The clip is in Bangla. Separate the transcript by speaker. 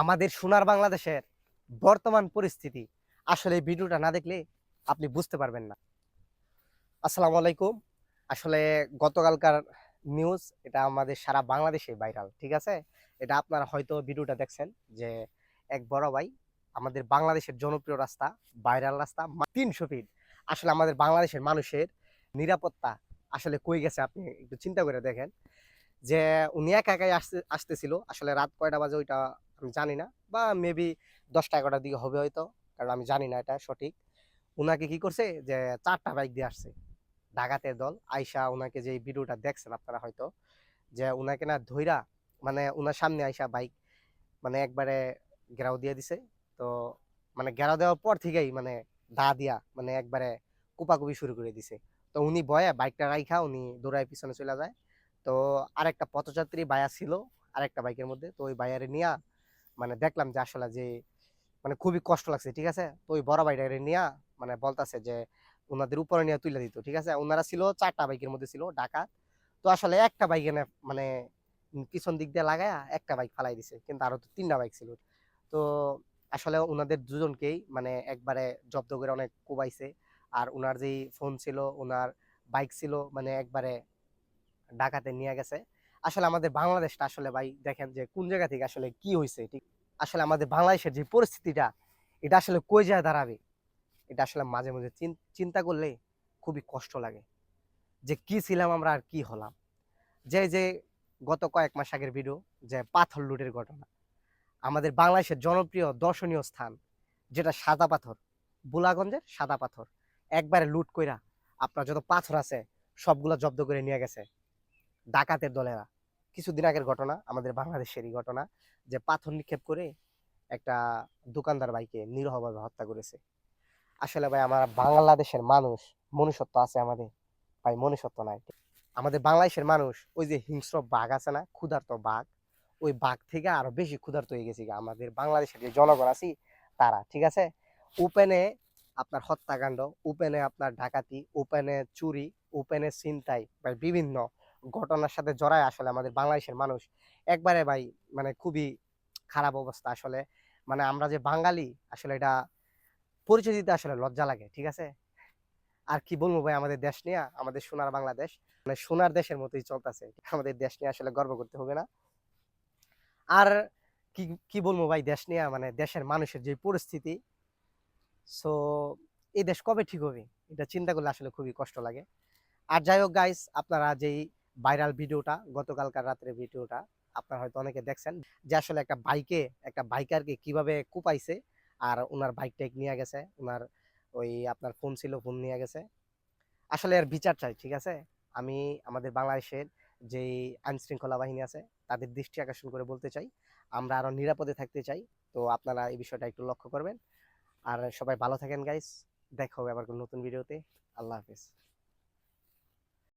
Speaker 1: আমাদের সোনার বাংলাদেশের বর্তমান পরিস্থিতি। আসলে এই ভিডিওটা না দেখলে আপনি বুঝতে পারবেন না। আসসালামু আলাইকুম। আসলে গতকালকার নিউজ, এটা আমাদের সারা বাংলাদেশে ভাইরাল, ঠিক আছে? এটা আপনারা হয়তো ভিডিওটা দেখছেন যে এক বড় ভাই আমাদের বাংলাদেশের জনপ্রিয় রাস্তা, ভাইরাল রাস্তা তিনশো ফিট আসলে আমাদের বাংলাদেশের মানুষের নিরাপত্তা আসলে কই গেছে আপনি একটু চিন্তা করে দেখেন। যে উনি একা একাই আসতে, আসতেছিল, আসলে রাত কয়টা বাজে ওইটা আমি জানি না, বা মেবি দশটা এগারোটার দিকে হবে হয়তো, কারণ আমি জানি না এটা সঠিক। উনাকে কি করছে যে চারটা বাইক দিয়ে আসছে, ডাকাতের দল। আইসা উনাকে যে ভিডিওটা দেখছেন আপনারা হয়তো, যে উনাকে না ধইরা মানে উনার সামনে আইসা বাইক মানে একবারে ঘেরাও দিয়ে দিছে। তো মানে ঘেরাও দেওয়ার পর থেকেই মানে দা দিয়া মানে একবারে কুপাকুপি শুরু করে দিছে। তো উনি বয়ে বাইকটা রাইখা, উনি দৌড়ায় পিছনে চলে যায়। তো আরেকটা পথযাত্রী বায়া ছিল, আরেকটা বাইকের মধ্যে। তো ওই বাইয়ারে নিয়া মানে দেখলাম যে আসলে যে মানে খুবই কষ্ট লাগছে, ঠিক আছে? তো ওই বড় বাইটারে নিয়া মানে বলতাছে যে ওনাদের উপরে নিয়ে তুলে দিত, ঠিক আছে? ওনারা ছিল চারটা বাইকের মধ্যে ছিল ঢাকা তো আসলে একটা বাইক এনে মানে পিছন দিক দিয়ে লাগায় একটা বাইক ফালাই দিছে, কিন্তু আরও তো তিনটা বাইক ছিল। তো আসলে ওনাদের দুজনকেই মানে একবারে জব্দ করে অনেক কোবাইছে। আর ওনার যেই ফোন ছিল ওনার বাইক ছিল মানে একবারে ঢাকাতে নিয়ে গেছে। আসলে আমাদের বাংলাদেশটা আসলে ভাই দেখেন যে কোন জায়গা থেকে আসলে কি হয়েছে ঠিক? আসলে আমাদের বাংলাদেশের যে পরিস্থিতিটা, এটা আসলে কই যায় দাঁড়াবে? এটা আসলে মাঝে মাঝে চিন্তা করলে খুবই কষ্ট লাগে যে কি ছিলাম আমরা আর কি হলাম। যে যে গত কয়েক মাস আগের ভিডিও যে পাথর লুটের ঘটনা, আমাদের বাংলাদেশের জনপ্রিয় দর্শনীয় স্থান যেটা সাদা পাথর, বুলাগঞ্জের সাদা পাথর, একবারে লুট কইরা আপনার যত পাথর আছে সবগুলো জব্দ করে নিয়ে গেছে। ডাকাতের দলেরা। কিছুদিন আগের ঘটনা, আমাদের বাংলাদেশেরই ঘটনা, যে পাথর নিক্ষেপ করে একটা দোকানদার ভাইকে নিরহভাবে হত্যা করেছে। আসলে ভাই, আমার বাংলাদেশের মানুষ, মনুষ্যত্ব আছে আমাদের। ভাই, মনুষ্যত্ব নাই। আমাদের বাংলাদেশের মানুষ, ওই যে হিংস্র বাঘ আছে না, ক্ষুধার্ত বাঘ, ওই বাঘ থেকে আরও বেশি ক্ষুধার্ত হয়ে গেছি। আমাদের বাংলাদেশের যে জনগণ আছি, তারা, ঠিক আছে? ওপেনে আপনার হত্যাকাণ্ড ওপেনে আপনার ডাকাতি ওপেনে চুরি ওপেনে ছিনতাই, ভাই, বিভিন্ন ঘটনার সাথে জড়ায় আসলে আমাদের বাংলাদেশের মানুষ। একবারে ভাই মানে খুবই খারাপ অবস্থা আসলে। মানে আমরা যে বাঙালি, আসলে এটা পরিচয় দিতে আসলে লজ্জা লাগে, ঠিক আছে? আর কি বলব ভাই, আমাদের দেশ নিয়ে, আমাদের সোনার বাংলাদেশ। মানে সোনার দেশের মতোই চলতেছে। আমাদের দেশ নিয়ে আসলে গর্ব করতে হবে না। আর কি কি বলব ভাই, দেশ নিয়ে মানে দেশের মানুষের যে পরিস্থিতি, সো এই দেশ কবে ঠিক হবে? এটা চিন্তা করলে আসলে খুবই কষ্ট লাগে। আর যাই হোক গাইস আপনারা যেই ভাইরাল ভিডিওটা, গতকালকার রাত্রে ভিডিওটা আপনারা হয়তো অনেকে দেখছেন যে আসলে একটা বাইকে একটা বাইকারকে কীভাবে কুপাইছে আর ওনার বাইকটা নিয়ে গেছে ওনার ওই আপনার ফোন ছিল ফোন নিয়ে গেছে। আসলে এর বিচার চাই, ঠিক আছে? আমি আমাদের বাংলাদেশের যেই আইন শৃঙ্খলা বাহিনী আছে, তাদের দৃষ্টি আকর্ষণ করে বলতে চাই। আমরা আরও নিরাপদে থাকতে চাই। তো আপনারা এই বিষয়টা একটু লক্ষ্য করবেন। আর সবাই ভালো থাকেন গাইস দেখা হবে আবার নতুন ভিডিওতে। আল্লাহ হাফিজ।